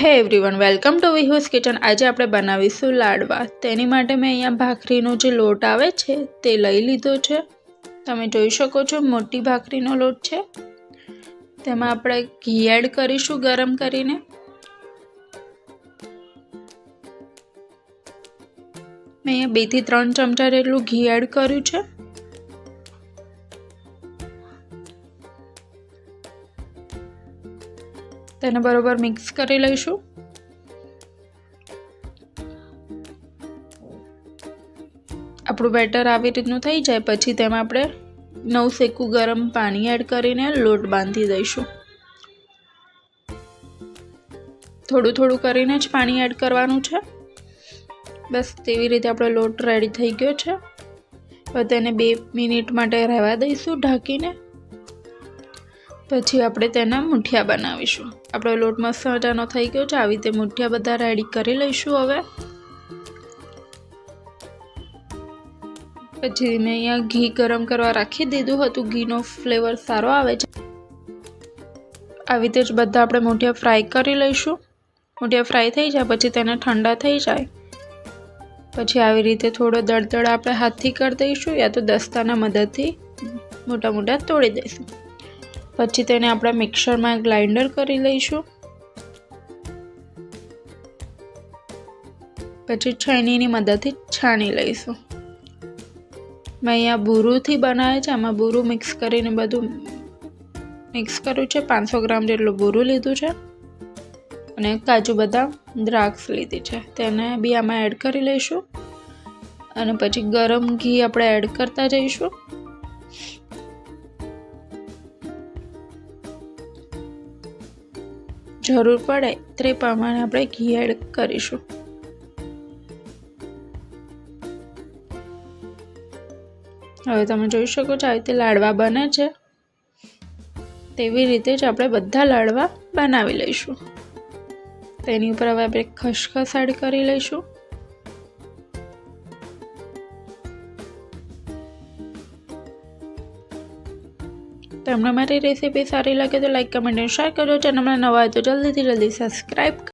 Hey everyone welcome to Vihu's kitchen આજે આપણે બનાવીશું લાડવા. તેની માટે મેં અહીંયા ભાખરીનો જે લોટ આવે છે, તે લઈ લીધો છે. તમે જોઈ શકો છો, મોટી ભાખરીનો લોટ છે. તેમાં આપણે ઘી એડ કરીશું ગરમ કરીને. મેં અહીંયા બેથી ત્રણ ચમચા જેટલું ઘી એડ કર્યું છે. તેને બરોબર મિક્સ કરી લઈશું. આપણું બેટર આવી રીતનું થઈ જાય, પછી તેમાં આપણે નવ શેકું ગરમ પાણી એડ કરીને લોટ બાંધી દઈશું. થોડું થોડું કરીને જ પાણી એડ કરવાનું છે. બસ તેવી રીતે આપણો લોટ રેડી થઈ ગયો છે. હવે તેને બે મિનિટ માટે રહેવા દઈશું ઢાંકીને. પછી આપણે તેના મુઠિયા બનાવીશું. આપણો લોટ મસ્ત થઈ ગયો છે. આવી રીતે મુઠિયા બધા રેડી કરી લઈશું હવે. પછી મેં અહીંયા ઘી ગરમ કરવા રાખી દીધું હતું. ઘીનો ફ્લેવર સારો આવે છે. આવી રીતે જ બધા આપણે મુઠિયા ફ્રાય કરી લઈશું. મુઠિયા ફ્રાય થઈ જાય, પછી તેને ઠંડા થઈ જાય. પછી આવી રીતે થોડો દળદળ આપણે હાથથી કરી દઈશું, યા તો દસ્તાના મદદથી મોટા મોટા તોડી દઈશું. પછી તેને આપણે મિક્સરમાં ગ્રાઇન્ડર કરી લઈશું. પછી છૈનીની મદદથી છાણી લઈશું. મેં અહીંયા બુરુથી બનાવે છે, આમાં બુરુ મિક્સ કરીને બધું મિક્સ કર્યું છે. પાંચસો ગ્રામ જેટલું બુરુ લીધું છે અને કાજુ બદામ દ્રાક્ષ લીધી છે. તેને બી આમાં એડ કરી લઈશું. અને પછી ગરમ ઘી આપણે એડ કરતા જઈશું. જરૂર પડે તે પ્રમાણે આપણે ઘી એડ કરીશું. હવે તમે જોઈ શકો છો આવી રીતે લાડવા બને છે. તેવી રીતે જ આપણે બધા લાડવા બનાવી લઈશું. તેની ઉપર હવે આપણે ખસખસ એડ કરી લઈશું. તમને મારી રેસીપી સારી લાગે તો લાઇક કમેન્ટ અને શેર કરો ચેનલમાં નવા હોય તો જલ્દીથી જલ્દી સબસ્ક્રાઈબ